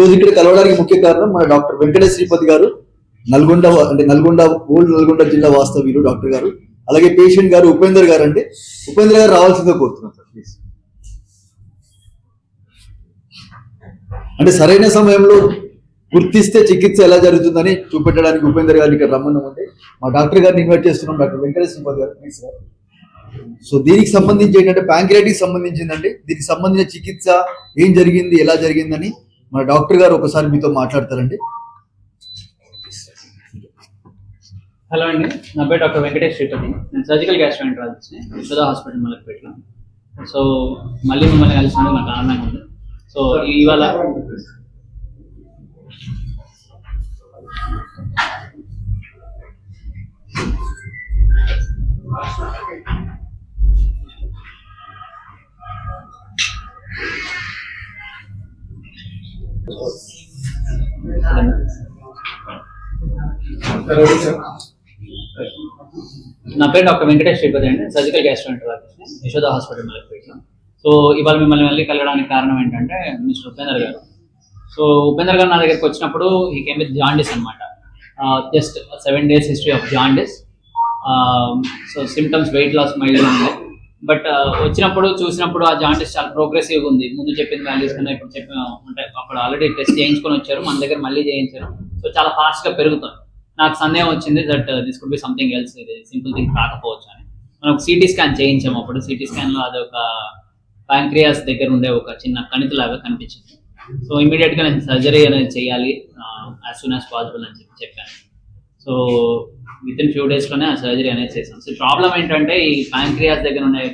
రోజు ఇక్కడ కలవడానికి ముఖ్య కారణం మన డాక్టర్ వెంకటేష్ శ్రీపతి గారు. నల్గొండ అంటే నల్గొండ ఓల్డ్ నల్గొండ జిల్లా వాస్తవ్యులు డాక్టర్ గారు. అలాగే పేషెంట్ గారు ఉపేందర్ గారు అంటే ఉపేంద్ర గారు రావాల్సిందో కోరుతున్నాం సార్ ప్లీజ్. అంటే సరైన సమయంలో గుర్తిస్తే చికిత్స ఎలా జరుగుతుందని చూపెట్టడానికి ఉపేందర్ గారిని ఇక్కడ రమ్మన్నామంటే మా డాక్టర్ గారిని ఇన్వైట్ చేస్తున్నాం డాక్టర్ వెంకటేష్ శ్రీపతి గారు ప్లీజ్ సార్. సో దీనికి సంబంధించి ఏంటంటే ప్యాంక్రియాటిక్ సంబంధించిందండి. దీనికి సంబంధించిన చికిత్స ఏం జరిగింది ఎలా జరిగిందని మన డాక్టర్ గారు ఒకసారి మీతో మాట్లాడతారండి. హలో అండి నా పేరు డాక్టర్ వెంకటేష్ శ్రీపతి. నేను సర్జికల్ గ్యాస్ట్రోఎంట్రాలజిస్ట్ని యశోద హాస్పిటల్ మలక్పేటలో. సో మళ్ళీ మిమ్మల్ని కలిసినందుకు నాకు ఆనందంగా ఉంది. సో ఇవాళ నా పేరు డాక్టర్ వెంకటేష్ శ్రీపతి అండి. సర్జికల్ గ్యాస్ట్రోఎంట్రాలజిస్ట్ని యశోద హాస్పిటల్ మలక్పేటలో సో ఇవాళ మిమ్మల్ని మళ్ళీ కలగడానికి కారణం ఏంటంటే మిస్టర్ ఉపేందర్ గారు. సో ఉపేందర్ గారు నా దగ్గరికి వచ్చినప్పుడు ఈ కేమ్ విత్ జాండిస్ అనమాట just seven days history of jaundice so symptoms weight loss mild ఉంది బట్ వచ్చినప్పుడు చూసినప్పుడు ఆ జాండీస్ చాలా ప్రోగ్రెసివ్గా ఉంది. ముందు చెప్పిన వాల్యూస్ కన్నా ఇప్పుడు చెప్పిన ఉంటాయి. అక్కడ ఆల్రెడీ టెస్ట్ చేయించుకొని వచ్చారు. మన దగ్గర మళ్ళీ చేయించారు. సో చాలా ఫాస్ట్గా పెరుగుతాం నాకు సందేహం వచ్చింది that this could be something else ఇది సింపుల్ థింగ్ కాకపోవచ్చు అని. మనం సిటీ స్కాన్ చేయించాము అప్పుడు. సిటీ స్కాన్లో అది ఒక ప్యాంక్రియాస్ దగ్గర ఉండే ఒక చిన్న కణితిలాగా కనిపించింది. సో ఇమీడియట్గా నేను సర్జరీ అనేది చేయాలి యాజ్ సూన్ యాజ్ పాసిబుల్ అని చెప్పి చెప్పాను. సో విత్ ఇన్ ఫ్యూ డేస్లోనే ఆ సర్జరీ అనేది చేసాం సో ప్రాబ్లం ఏంటంటే ఈ ప్యాంక్రియాస్ దగ్గర ఉండే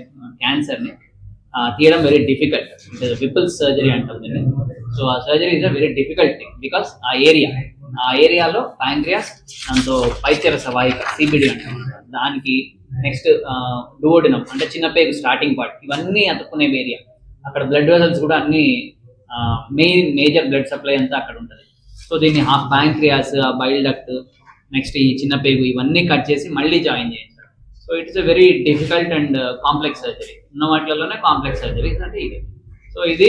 క్యాన్సర్ని తీయడం వెరీ డిఫికల్ట్ విపుల్ సర్జరీ అంటాం దీన్ని. So uh surgery is a very difficult thing because uh area uh ఏరియాలో ప్యాంక్రియాస్ దాంతో పైచర సవాయిక సిబిడి అంటాం. దానికి నెక్స్ట్ డూవోడినం అంటే చిన్న పేరు స్టార్టింగ్ పార్ట్ ఇవన్నీ అతుక్కునే ఏరియా అక్కడ బ్లడ్ వెజల్స్ కూడా అన్ని మెయిన్ మేజర్ బ్లడ్ సప్లై అంతా అక్కడ ఉంటుంది. సో దీన్ని half pancreas bile duct next ఈ చిన్న పేగు ఇవన్నీ కట్ చేసి మళ్ళీ జాయిన్ చేయించారు so it's a very difficult and complex surgery ఉన్న వాటిలోనే కాంప్లెక్స్ సర్జరీ అంటే ఇది. సో ఇది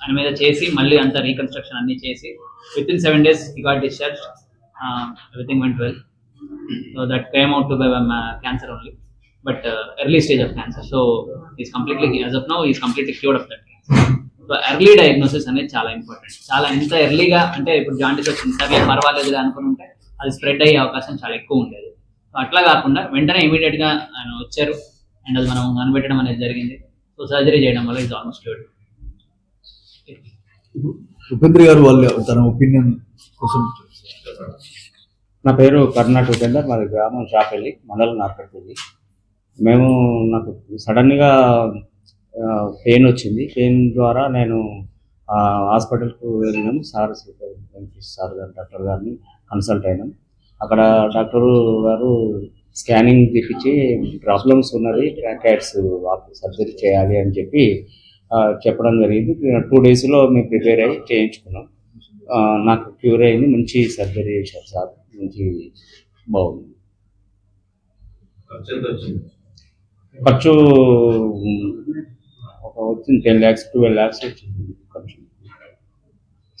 ఆయన మీద చేసి మళ్ళీ అంతా రీకన్స్ట్రక్షన్ అన్ని చేసి within seven days he got discharge everything went well so that came out to be cancer only but early stage of cancer so is completely as of now is completely cured of that so early diagnosis అనేది చాలా important చాలా ఎంత ఎర్లీగా అంటే ఇప్పుడు jaundice వచ్చింది. సరే పర్వాలేదు అనుకుని ఉంటే అది స్ప్రెడ్ అయ్యే అవకాశం చాలా ఎక్కువ ఉండేది. సో అట్లా కాకుండా వెంటనే ఇమీడియట్గా ఆయన వచ్చారు. అండ్ అది మనం కనిపెట్టడం అనేది జరిగింది. సో సర్జరీ చేయడం వల్ల ఇది ఆల్మోస్ట్ క్యూర్డ్ ఉపేంద్ర గారు వాళ్ళ తన ఒపీనియన్ కోసం నా పేరు కర్ణాటక ఉపేందర్ మాది గ్రామం షాపల్లి మండలం నార్కట్పల్లి. మేము నాకు సడన్గా పెయిన్ వచ్చింది. పెయిన్ ద్వారా నేను ఆ, హాస్పిటల్కు వెళ్ళినాము. సార్ సార్ గారు డాక్టర్ గారిని కన్సల్ట్ అయినాం. అక్కడ డాక్టర్ గారు స్కానింగ్ తీపించి ప్రాబ్లమ్స్ ఉన్నది క్యాట్స్ సర్జరీ చేయాలి అని చెప్పి చెప్పడం జరిగింది. టూ డేస్లో మేము ప్రిపేర్ అయ్యి చేయించుకున్నాం. నాకు క్యూర్ అయింది. మంచి సర్జరీ చేశారు సార్. మంచి బాగుంది. ఖర్చు ఒక వచ్చింది టెన్ ల్యాక్స్ ట్వెల్వ్ ల్యాక్స్ వచ్చింది.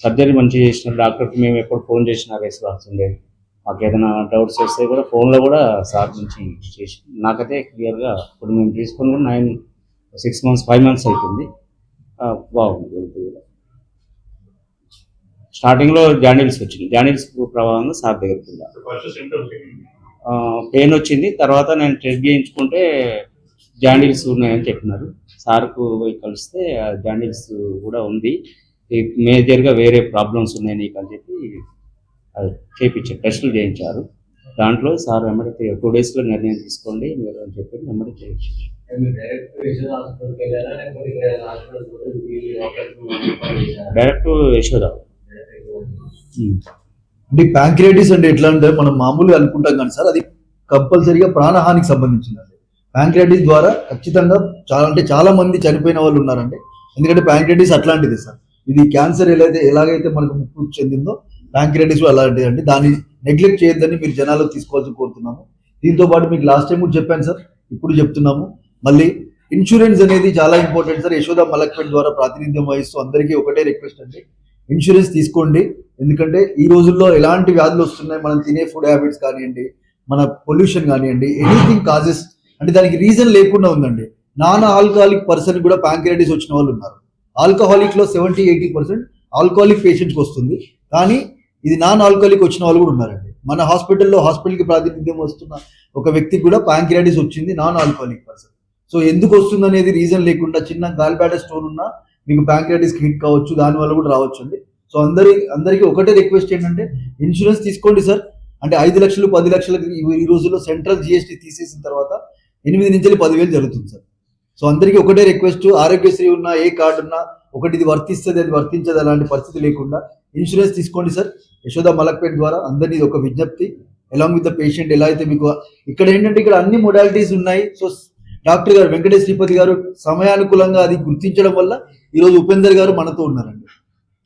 సర్జరీ మంచిగా చేసినారు డాక్టర్కి మేము ఎప్పుడు ఫోన్ చేసినా రెస్పాన్స్ ఉండేది మాకు ఏదైనా డౌట్స్ వస్తే కూడా ఫోన్లో కూడా సార్ నుంచి చేసి నాకైతే క్లియర్గా ఇప్పుడు మేము తీసుకుని కూడా nine six months five months అవుతుంది. బాగుంది. హెల్త్ కూడా స్టార్టింగ్లో జాండిల్స్ వచ్చింది. జాండిల్స్ ప్రభావంగా సార్ దగ్గరికి పెయిన్. వచ్చింది. తర్వాత నేను టెస్ట్ చేయించుకుంటే జాండిల్స్ ఉన్నాయని చెప్పినారు. సార్కు పోయి కలిస్తే జాండిల్స్ కూడా ఉంది. మేజర్గా వేరే ప్రాబ్లమ్స్ ఉన్నాయి నీకు అని చెప్పి అది చేయించారు టెస్టులు చేయించారు. దాంట్లో సార్ వెంబడి టూ డేస్లో నిర్ణయం తీసుకోండి మీరు అని చెప్పి వెంబడి చేయించారు. Direct Yashoda um. అంటే ప్యాంక్రియాటిస్ అంటే ఎట్లా అంటే మనం మామూలుగా అనుకుంటాం కానీ సార్ అది కంపల్సరీగా ప్రాణహానికి సంబంధించిందండి ప్యాంక్రియాటిస్ ద్వారా ఖచ్చితంగా చాలా అంటే చాలా మంది చనిపోయిన వాళ్ళు ఉన్నారండి. ఎందుకంటే ప్యాంక్రియాటిస్ అట్లాంటిది సార్. ఇది క్యాన్సర్ ఎలా ఎలాగైతే మనకు ముక్కు చెందిందో ప్యాంక్రియాటిస్ అలాంటిది అండి దాన్ని నెగ్లెక్ట్ చేయొద్దని మీరు జనాలు తీసుకోవాల్సి కోరుతున్నాము. దీంతో పాటు మీకు లాస్ట్ టైం కూడా చెప్పాను సార్. ఇప్పుడు చెప్తున్నాము. మళ్ళీ ఇన్సూరెన్స్ అనేది చాలా ఇంపార్టెంట్ సార్. యశోద మలక్పేట్ ద్వారా ప్రాతినిధ్యం వహిస్తూ అందరికీ ఒకటే రిక్వెస్ట్ అండి. ఇన్సూరెన్స్ తీసుకోండి. ఎందుకంటే ఈ రోజుల్లో ఎలాంటి వ్యాధులు వస్తున్నాయి? మనం తినే ఫుడ్ హ్యాబిట్స్ కానివ్వండి మన పొల్యూషన్ కానివ్వండి ఎనీథింగ్ కాజెస్ అంటే దానికి రీజన్ లేకుండా ఉందండి. నాన్ ఆల్కహాలిక్ పర్సన్ కూడా ప్యాంక్రైటిస్ వచ్చిన వాళ్ళు ఉన్నారు. ఆల్కహాలిక్లో సెవెంటీ ఎయిటీ పర్సెంట్ ఆల్కహాలిక్ పేషెంట్స్కి వస్తుంది. కానీ ఇది నాన్ ఆల్కహాలిక్ వచ్చిన వాళ్ళు కూడా ఉన్నారండి. మన హాస్పిటల్లో హాస్పిటల్కి ప్రాతినిధ్యం వస్తున్న ఒక వ్యక్తికి కూడా ప్యాంక్రియాటిస్ వచ్చింది నాన్ ఆల్కహాలిక్ పర్సన్ సో ఎందుకు వస్తుంది అనేది రీజన్ లేకుండా చిన్న గాల్బ్యాడ స్టోన్ ఉన్నా మీకు ప్యాంక్రియాటిస్కి హిట్ కావచ్చు దానివల్ల కూడా రావచ్చు అండి. సో అందరి అందరికీ ఒకటే రిక్వెస్ట్ ఏంటంటే ఇన్సూరెన్స్ తీసుకోండి సార్. అంటే ఐదు లక్షలు పది లక్షలకు ఈ- రోజుల్లో సెంట్రల్ జిఎస్టీ తీసేసిన తర్వాత ఎనిమిది నుంచి పదివేలు జరుగుతుంది సార్. సో అందరికీ ఒకటే రిక్వెస్ట్ ఆరోగ్యశ్రీ ఉన్నా ఏ కార్డు ఉన్నా ఒకటి ఇది వర్తిస్తుంది అది వర్తించదు అలాంటి పరిస్థితి లేకుండా ఇన్సూరెన్స్ తీసుకోండి సార్. యశోద మలక్పేట్ ద్వారా అందరినీ ఇది ఒక విజ్ఞప్తి. ఎలాంగ్ విత్ ద పేషెంట్ ఎలా అయితే మీకు ఇక్కడ ఏంటంటే ఇక్కడ అన్ని మొడాలిటీస్ ఉన్నాయి. సో డాక్టర్ గారు వెంకటేష్ శ్రీపతి గారు సమయానుకూలంగా అది గుర్తించడం వల్ల ఈరోజు ఉపేందర్ గారు మనతో ఉన్నారండి.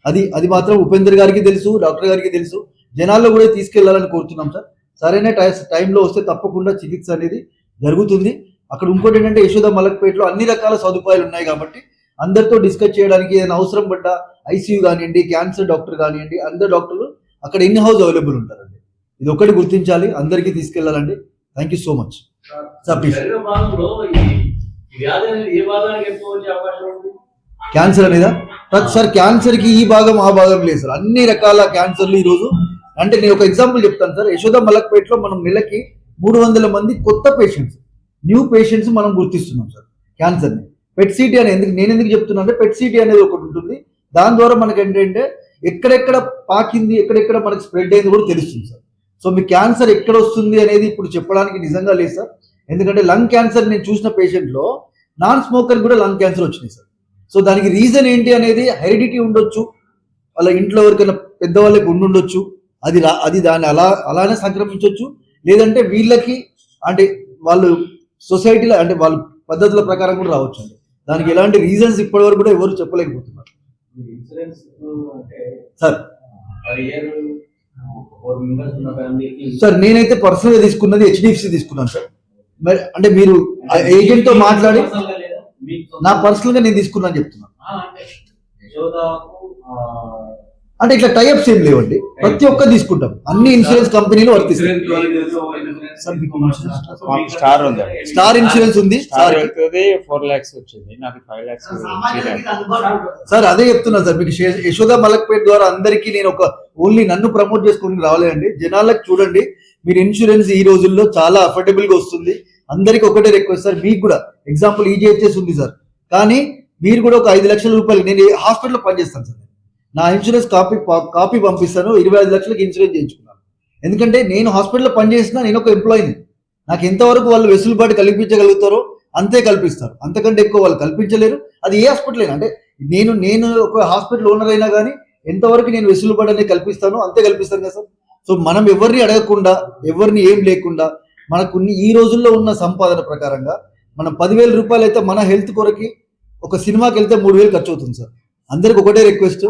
అది అది మాత్రం ఉపేందర్ గారికి తెలుసు డాక్టర్ గారికి తెలుసు. జనాల్లో కూడా తీసుకెళ్ళాలని కోరుతున్నాం సార్. సరైన టై- టైంలో వస్తే తప్పకుండా చికిత్స అనేది జరుగుతుంది. అక్కడ ఇంకోటి ఏంటంటే యశోద మలక్పేటలో అన్ని రకాల సదుపాయాలు ఉన్నాయి కాబట్టి అందరితో డిస్కస్ చేయడానికి ఏదైనా అవసరం పడ్డ ఐసీయూ కానివ్వండి క్యాన్సర్ డాక్టర్ కానివ్వండి అందరు డాక్టర్లు అక్కడ ఇన్ హౌస్ అవైలబుల్ ఉంటారండి. ఇది ఒకటి గుర్తించాలి అందరికీ తీసుకెళ్ళాలండి. Thank you so much sir please cancer అనేదా sir క్యాన్సర్కి ఈ భాగం ఆ భాగం లేదు సార్ అన్ని రకాల క్యాన్సర్లు ఈ రోజు. అంటే నేను ఒక ఎగ్జాంపుల్ చెప్తాను సార్ యశోద మలక్పేటలో మనం నెలకి మూడు వందల మంది కొత్త పేషెంట్స్ న్యూ పేషెంట్స్ మనం గుర్తిస్తున్నాం సార్ క్యాన్సర్ని పెట్ సిటీ అని ఎందుకు నేను ఎందుకు చెప్తున్నా అంటే పెట్ సిటీ అనేది ఒకటి ఉంటుంది. దాని ద్వారా మనకి ఏంటంటే ఎక్కడెక్కడ పాకింది ఎక్కడెక్కడ మనకి స్ప్రెడ్ అయింది కూడా తెలుస్తుంది సార్ సో మీ క్యాన్సర్ ఎక్కడ వస్తుంది అనేది ఇప్పుడు చెప్పడానికి నిజంగా లేదు సార్ ఎందుకంటే లంగ్ క్యాన్సర్ నేను చూసిన పేషెంట్లో నాన్ స్మోకర్ కూడా లంగ్ క్యాన్సర్ వచ్చినాయి సార్ సో దానికి రీజన్ ఏంటి అనేది హెరిడిటీ ఉండొచ్చు. వాళ్ళ ఇంట్లో ఎవరికైనా పెద్దవాళ్ళకి ఉండుండొచ్చు అది అది దాన్ని అలా అలానే సంక్రమించవచ్చు లేదంటే వీళ్ళకి అంటే వాళ్ళు సొసైటీలో అంటే వాళ్ళ పద్ధతుల ప్రకారం కూడా రావచ్చు అండి దానికి ఎలాంటి రీజన్స్ ఇప్పటివరకు కూడా ఎవరు చెప్పలేకపోతున్నారు. సార్. సార్ నేనైతే పర్సనల్గా తీసుకున్నది హెచ్డిఎఫ్సి తీసుకున్నాను సార్. మరి అంటే మీరు ఏజెంట్తో మాట్లాడి నా పర్సనల్గా నేను తీసుకున్నాను చెప్తున్నాను అంటే ఇట్లా టైప్స్ ఏం లేవండి. ప్రతి ఒక్కరు తీసుకుంటాం. అన్ని ఇన్సూరెన్స్ కంపెనీలు వర్తిస్తాయి. మాకు స్టార్ ఉంది. స్టార్ ఇన్సూరెన్స్ ఉంది ఫోర్ ల్యాక్స్ వచ్చింది. నాకు ఫైవ్ ల్యాక్స్ సార్ అదే చెప్తున్నాను సార్ మీకు యశోద మలక్పేట్ ద్వారా అందరికీ నేను ఒక ఓన్లీ నన్ను ప్రమోట్ చేసుకుని రాలేదండి జనాలకు చూడండి మీరు ఇన్సూరెన్స్ ఈ రోజుల్లో చాలా అఫోర్డబుల్గా వస్తుంది. అందరికి ఒకటే రిక్వెస్ట్ సార్ మీకు కూడా. ఎగ్జాంపుల్ ఈజీహెచ్ఎస్ ఉంది సార్. కానీ మీరు కూడా ఒక ఐదు లక్షల రూపాయలు నేను హాస్పిటల్లో పనిచేస్తాను సార్. నా ఇన్సూరెన్స్ కాపీ కాపీ పంపిస్తాను. ఇరవై ఐదు లక్షలకి ఇన్సూరెన్స్ చేయించుకున్నాను. ఎందుకంటే నేను హాస్పిటల్లో పనిచేసిన నేను ఒక ఎంప్లాయీని. నాకు ఎంతవరకు వాళ్ళు వెసులుబాటు కల్పించగలుగుతారో అంతే కల్పిస్తారు. అంతకంటే ఎక్కువ వాళ్ళు కల్పించలేరు. అది ఏ హాస్పిటల్ అయినా అంటే నేను నేను ఒక హాస్పిటల్ ఓనర్ అయినా కానీ ఎంతవరకు నేను వెసులుబాటు అనేది కల్పిస్తానో అంతే కల్పిస్తాను కదా సార్. సో మనం ఎవరిని అడగకుండా ఎవరిని ఏం లేకుండా మనకు ఈ రోజుల్లో ఉన్న సంపాదన ప్రకారంగా మనం పదివేల రూపాయలు అయితే మన హెల్త్ కొరకి ఒక సినిమాకి వెళ్తే మూడు వేలు ఖర్చు అవుతుంది సార్. అందరికి ఒకటే రిక్వెస్ట్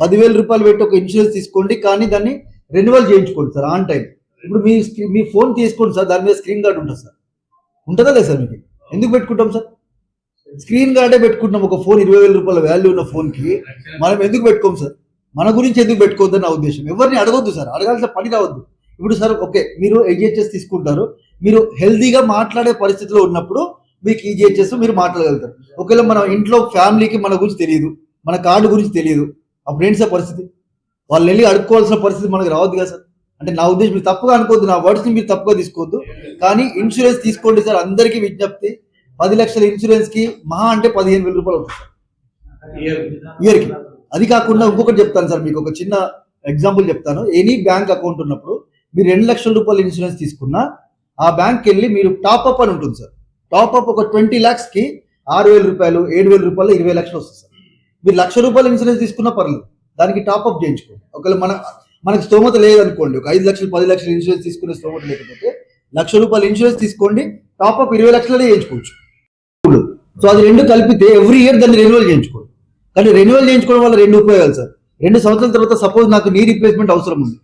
పదివేల రూపాయలు పెట్టి ఒక ఇన్సూరెన్స్ తీసుకోండి కానీ దాన్ని రెన్యువల్ చేయించుకోండి సార్ ఆన్ టైం ఇప్పుడు మీ మీ ఫోన్ తీసుకోండి సార్ దాని మీద స్క్రీన్ గార్డ్ ఉంటుంది సార్. ఉంటుందా లేదు సార్ మీకు? ఎందుకు పెట్టుకుంటాం సార్? స్క్రీన్ గార్డే పెట్టుకుంటాం ఒక ఫోన్ ఇరవై వేల రూపాయల వాల్యూ ఉన్న ఫోన్కి మనం ఎందుకు పెట్టుకోం సార్? మన గురించి ఎందుకు పెట్టుకోవద్దని నా ఉద్దేశం. ఎవరిని అడగొద్దు సార్ అడగాల్సిన పని రావద్దు. ఇప్పుడు సార్ ఓకే మీరు ఈజీహెచ్ఎస్ తీసుకుంటారు. మీరు హెల్దీగా మాట్లాడే పరిస్థితిలో ఉన్నప్పుడు మీకు ఈజీహెచ్ఎస్ మీరు మాట్లాడగలుగుతారు. ఒకవేళ మన ఇంట్లో ఫ్యామిలీకి మన గురించి తెలియదు మన కార్డు గురించి తెలియదు. అప్పుడు ఏంటి సార్ పరిస్థితి? వాళ్ళు వెళ్ళి అడుక్కోవాల్సిన పరిస్థితి మనకు రావద్దు కదా సార్. అంటే నా ఉద్దేశం మీరు తప్పుగా అనుకోవద్దు నా వర్డ్స్ని మీరు తప్పుగా తీసుకోవద్దు. కానీ ఇన్సూరెన్స్ తీసుకోండి సార్ అందరికీ విజ్ఞప్తి. పది లక్షల ఇన్సూరెన్స్కి మహా అంటే పదిహేను వేల రూపాయలు అవుతుంది సార్. అది కాకుండా ఇంకొకటి చెప్తాను సార్ మీకు ఒక చిన్న ఎగ్జాంపుల్ చెప్తాను. ఎనీ బ్యాంక్ అకౌంట్ ఉన్నప్పుడు మీరు రెండు లక్షల రూపాయల ఇన్సూరెన్స్ తీసుకున్నా ఆ బ్యాంక్కి వెళ్ళి మీరు టాప్ అప్ అని ఉంటుంది సార్. టాప్ అప్ ఒక ట్వంటీ ల్యాక్స్కి ఆరు వేల రూపాయలు ఏడు వేల రూపాయలు ఇరవై లక్షలు వస్తుంది సార్. మీరు లక్ష రూపాయల ఇన్సూరెన్స్ తీసుకున్నా పర్లేదు. దానికి టాప్ అప్ చేయించుకోండి. ఒకవేళ మన మనకు స్తోమత లేదనుకోండి ఒక ఐదు లక్షలు పది లక్షలు ఇన్సూరెన్స్ తీసుకునే స్తోమత లేకపోతే లక్ష రూపాయల ఇన్సూరెన్స్ తీసుకోండి టాప్ అప్ ఇరవై లక్షలనే చేయించుకోవచ్చు. సో అది రెండు కలిపితే ఎవ్రీ ఇయర్ దాన్ని రెన్యువల్ చేయించుకోండి. కానీ రెన్యువల్ చేయించుకోవడం వల్ల రెండు ఉపయోగాలు సార్. రెండు సంవత్సరాల తర్వాత సపోజ్ నాకు నీ రీప్లేస్మెంట్ అవసరం ఉంది.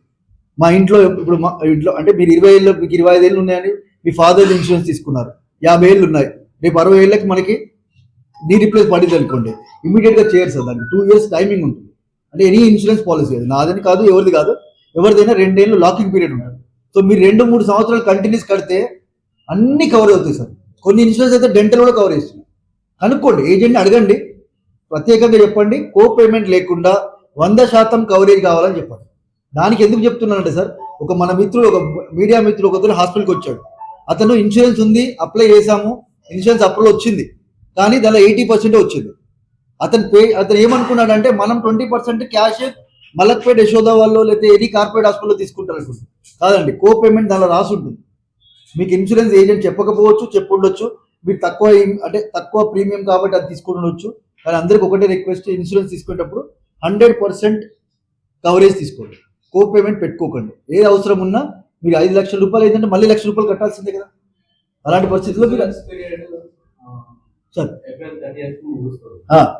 మా ఇంట్లో ఇప్పుడు మా ఇంట్లో అంటే మీరు ఇరవై ఏళ్ళు మీకు ఇరవై ఐదు ఏళ్ళు ఉన్నాయని మీ ఫాదర్ ఇన్సూరెన్స్ తీసుకున్నారు. యాభై ఏళ్ళు ఉన్నాయి. రేపు అరవై ఏళ్ళకి మనకి నీ రిప్లేస్ పడింది అనుకోండి ఇమీడియట్గా చేయరు సార్ దానికి టూ ఇయర్స్ టైమింగ్ ఉంటుంది. అంటే ఎనీ ఇన్సూరెన్స్ పాలసీ అది. నాదని కాదు ఎవరిది కాదు. ఎవరిదైనా రెండేళ్ళు లాకింగ్ పీరియడ్ ఉంటుంది. సో మీరు రెండు మూడు సంవత్సరాలు కంటిన్యూస్ కడితే అన్ని కవర్ అవుతాయి సార్. కొన్ని ఇన్సూరెన్స్ అయితే డెంటల్ కూడా కవర్ చేస్తుంది కనుక్కోండి ఏజెంట్ని అడగండి. ప్రత్యేకంగా చెప్పండి. కో పేమెంట్ లేకుండా వంద శాతం కవరేజ్ కావాలని చెప్పండి. దానికి ఎందుకు చెప్తున్నానంటే సార్ ఒక మన మిత్రుడు ఒక మీడియా మిత్రుడు ఒకరు హాస్పిటల్కి వచ్చాడు. అతను ఇన్సూరెన్స్ ఉంది అప్లై చేశాము. ఇన్సూరెన్స్ అప్రూవల్ వచ్చింది. కానీ దానిలో ఎయిటీ పర్సెంట్ వచ్చింది అతను పే అతను ఏమనుకున్నాడంటే మనం twenty percent cash Malakpet Yashoda వాళ్ళు లేకపోతే ఎనీ కార్పొరేట్ హాస్పిటల్లో తీసుకుంటారు అనుకుంటుంది కాదండి కో పేమెంట్ దానిలో రాసి ఉంటుంది మీకు ఇన్సూరెన్స్ ఏజెంట్ చెప్పకపోవచ్చు చెప్పుండొచ్చు. మీరు తక్కువ అంటే తక్కువ ప్రీమియం కాబట్టి అది తీసుకుని ఉండొచ్చు. కానీ అందరికి ఒకటే రిక్వెస్ట్ ఇన్సూరెన్స్ తీసుకునేటప్పుడు హండ్రెడ్ పర్సెంట్ కవరేజ్ తీసుకోండి. కో పేమెంట్ పెట్టుకోకండి. ఏది అవసరం ఉన్నా మీకు ఐదు లక్షల రూపాయలు ఏంటంటే మళ్ళీ లక్ష రూపాయలు కట్టాల్సిందే కదా. అలాంటి పరిస్థితుల్లో మీరు పీరియడ్ సార్